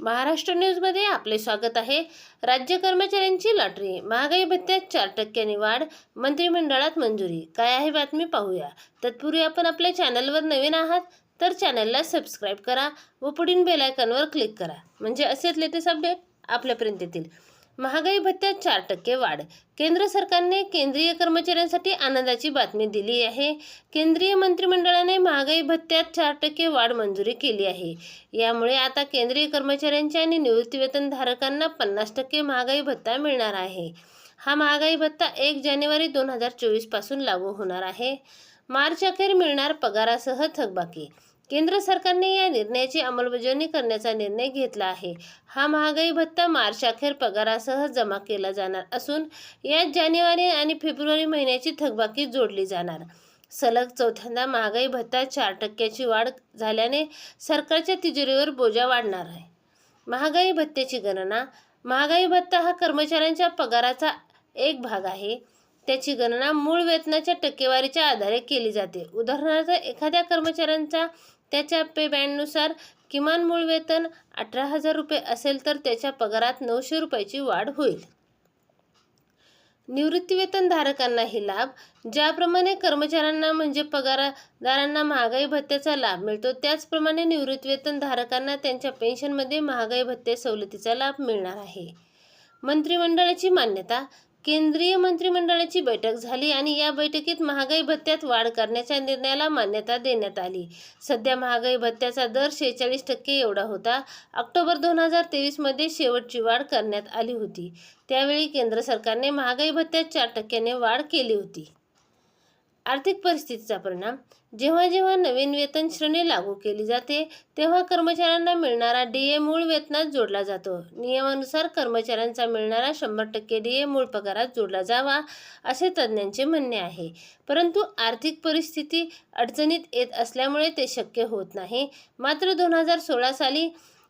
महाराष्ट्र न्यूजमध्ये आपले स्वागत आहे. राज्य कर्मचाऱ्यांची लॉटरी महागाई भत्त्यात चार टक्क्यांनी वाढ मंत्रिमंडळात मंजुरी. काय आहे बातमी पाहूया. तत्पूर्वी आपण आपल्या चॅनलवर नवीन आहात तर चॅनलला सबस्क्राईब करा व पुढील बेलायकनवर क्लिक करा. म्हणजे असेच लेटेस्ट अपडेट आपल्यापर्यंत येतील. महागाई भत्त्यात चार टक्के वाढ. केंद्र सरकारने केंद्रीय कर्मचाऱ्यांसाठी आनंदाची बातमी दिली आहे. केंद्रीय मंत्रिमंडळाने महागाई भत्त्यात चार टक्के वाढ मंजुरी केली आहे. यामुळे आता केंद्रीय कर्मचाऱ्यांच्या आणि निवृत्तीवेतन धारकांना पन्नास टक्के महागाई भत्ता मिळणार आहे. हा महागाई भत्ता एक जानेवारी दोन हजार चोवीसपासून लागू होणार आहे. मार्च अखेर मिळणार पगारासह थकबाकी. केंद्र सरकारने या निर्णयाची अंमलबजावणी करण्याचा निर्णय घेतला आहे. हा महागाई भत्ता मार्च अखेर पगारासह जमा केला जाणार असून यात जानेवारी आणि फेब्रुवारी महिन्याची थकबाकी जोडली जाणार. सलग चौथ्यांदा महागाई भत्ता चार टक्क्याची वाढ झाल्याने सरकारच्या तिजोरीवर बोजा वाढणार आहे. महागाई भत्त्याची गणना महागाई भत्ता हा कर्मचाऱ्यांच्या पगाराचा एक भाग आहे. त्याची गणना मूळ वेतनाच्या टक्केवारीच्या आधारे केली जाते. उदाहरणार्थ एखाद्या कर्मचाऱ्यांचा त्याच्या पे बँडनुसार किमान मूळ वेतन अठरा हजार रुपये असेल तर त्याच्या पगारात नऊशे रुपयाची वाढ होईल. निवृत्तीवेतन हे लाभ ज्याप्रमाणे कर्मचाऱ्यांना म्हणजे पगारदारांना महागाई भत्त्याचा लाभ मिळतो त्याचप्रमाणे निवृत्तीवेतन धारकांना त्यांच्या पेन्शनमध्ये महागाई भत्ते सवलतीचा लाभ मिळणार आहे. मंत्रिमंडळाची मान्यता केंद्रीय मंत्रिमंडळाची बैठक झाली आणि या बैठकीत महागाई भत्त्यात वाढ करण्याच्या निर्णयाला मान्यता देण्यात आली. सध्या महागाई भत्त्याचा दर शेहेचाळीस टक्के एवढा होता. ऑक्टोबर दोन हजार तेवीसमध्ये शेवटची वाढ करण्यात आली होती. त्यावेळी केंद्र सरकारने महागाई भत्त्यात चार टक्क्याने वाढ केली होती. आर्थिक परिस्थितीचा परिणाम. जेव्हा जेव्हा नवीन वेतन श्रेणी लागू केली जाते तेव्हा कर्मचाऱ्यांना मिळणारा डीए मूळ वेतनात जोडला जातो. नियमानुसार कर्मचाऱ्यांचा मिळणारा शंभर टक्के डीए मूळ पगारात जोडला जावा असे तज्ज्ञांचे म्हणणे आहे. परंतु आर्थिक परिस्थिती अडचणीत येत असल्यामुळे ते शक्य होत नाही. मात्र दोन हजार सोळा साली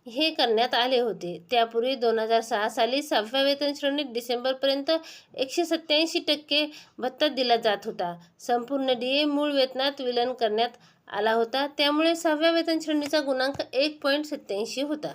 हे करण्यात आले होते. त्यापूर्वी दोन हजार सहा साली सहाव्या वेतन श्रेणीत डिसेंबरपर्यंत एकशे सत्याऐंशी टक्के भत्ता दिला जात होता. संपूर्ण डी ए मूळ वेतनात विलन करण्यात आला होता. त्यामुळे सहाव्या वेतन श्रेणीचा गुणांक एक पॉईंट सत्याऐंशी होता.